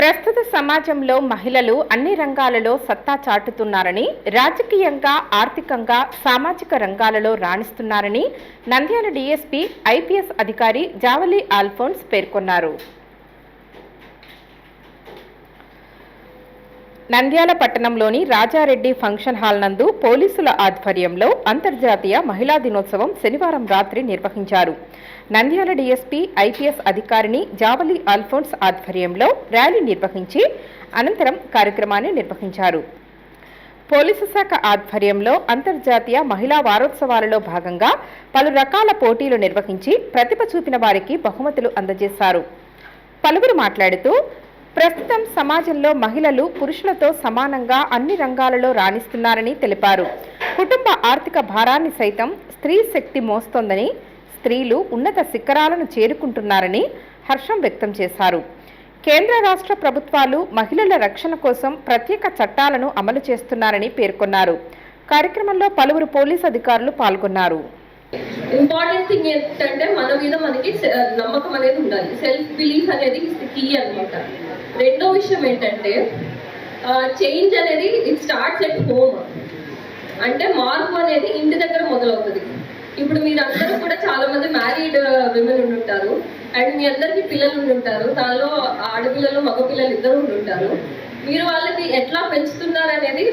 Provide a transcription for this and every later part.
ప్రస్తుత సమాజంలో మహిళలు అన్ని రంగాలలో సత్తా చాటుతున్నారని రాజకీయంగా ఆర్థికంగా సామాజిక రంగాలలో రాణిస్తున్నారని నంద్యాల డీఎస్పీ ఐపీఎస్ అధికారి జావలి ఆల్ఫోన్స్ పేర్కొన్నారు. నంద్యాల పట్టణంలోని రాజారెడ్డి ఫంక్షన్ హాల్ నందు పోలీసుల ఆధ్వర్యంలో అంతర్జాతీయ మహిళా దినోత్సవం శనివారం రాత్రి నిర్వహించారు. నంద్యాల డీఎస్పీ ఐపీఎస్ అధికారిని జావలి అల్ఫోన్స్ ఆధ్వర్యంలో ర్యాలీ నిర్వహించి అనంతరం కార్యక్రమాన్ని నిర్వహించారు. పోలీసు శాఖ ఆధ్వర్యంలో అంతర్జాతీయ మహిళా వారోత్సవాలలో భాగంగా పలు రకాల పోటీలు నిర్వహించి ప్రతిభ చూపిన వారికి బహుమతులు అందజేశారు. పలువురు మాట్లాడుతూ ప్రస్తుతం సమాజంలో మహిళలు పురుషులతో సమానంగా అన్ని రంగాలలో రాణిస్తున్నారని తెలిపారు. కుటుంబ ఆర్థిక భారాన్ని సైతం స్త్రీ శక్తి మోస్తోందని స్త్రీలు ఉన్నత శిఖరాలను చేరుకుంటున్నారని హర్షం వ్యక్తం చేశారు. కేంద్ర రాష్ట్ర ప్రభుత్వాలు మహిళల రక్షణ కోసం ప్రత్యేక చట్టాలను అమలు చేస్తున్నారని పేర్కొన్నారు. కార్యక్రమంలో పలువురు పోలీసు అధికారులు పాల్గొన్నారు. ఇంపార్టెంట్ థింగ్ ఏంటంటే మన మీద మనకి నమ్మకం అనేది ఉండాలి. సెల్ఫ్ బిలీఫ్ అనేది కీ అనమాట రెండో విషయం ఏంటంటే చేంజ్ అనేది ఇట్ స్టార్ట్స్ ఎట్ హోమ్ అంటే మార్పు అనేది ఇంటి దగ్గర మొదలవుతుంది. ఇప్పుడు మీరందరూ కూడా చాలా మంది మ్యారీడ్ విమెన్ ఉండుంటారు. అండ్ మీ అందరికి పిల్లలు ఉండుంటారు. దానిలో ఆడపిల్లలు మగపిల్లలు ఇద్దరు ఉండుంటారు. మీరు వాళ్ళకి ఎట్లా పెంచుతున్నారు అనేది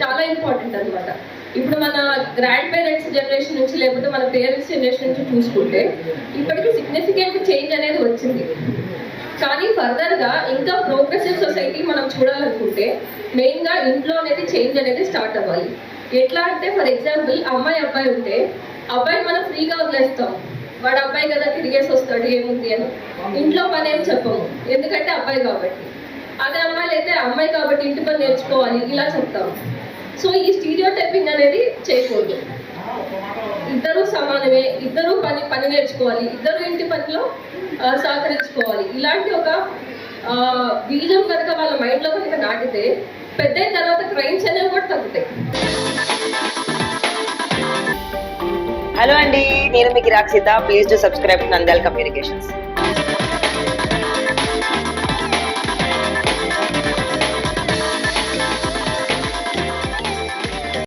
చాలా ఇంపార్టెంట్ అన్నమాట. ఇప్పుడు మన గ్రాండ్ పేరెంట్స్ జనరేషన్ నుంచి లేకపోతే మన పేరెంట్స్ జనరేషన్ నుంచి చూసుకుంటే ఇప్పటికి సిగ్నిఫికెంట్ చేంజ్ అనేది వచ్చింది. కానీ ఫర్దర్గా ఇంకా ప్రోగ్రెసివ్ సొసైటీ మనం చూడాలనుకుంటే మెయిన్గా ఇంట్లో అనేది చేంజ్ అనేది స్టార్ట్ అవ్వాలి. ఎట్లా అంటే ఫర్ ఎగ్జాంపుల్ అమ్మాయి అబ్బాయి ఉంటే అబ్బాయి మనం ఫ్రీగా వదిలేస్తాం. వాడు అబ్బాయి కదా తిరిగేసి వస్తాడు ఏముంది అని. ఇంట్లో పని ఏం చెప్పము. ఎందుకంటే అబ్బాయి కాబట్టి. అదే అమ్మాయిలు అయితే అమ్మాయి కాబట్టి ఇంటి పని నేర్చుకోవాలి ఇలా చెప్తాం సో ఈ స్టీరియో టైపింగ్ అనేది చేయకూడదు ఇద్దరు సమానమే ఇద్దరు పని నేర్చుకోవాలి. ఇద్దరు ఇంటి పనిలో సహకరించుకోవాలి. ఇలాంటి ఒక బీజం కనుక వాళ్ళ మైండ్లో కనుక నాటితే పెద్ద తర్వాత క్రైమ్స్ అనేవి కూడా తగ్గుతాయి. హలో అండి నేను మీకు Rakshita please to subscribe Nandal communications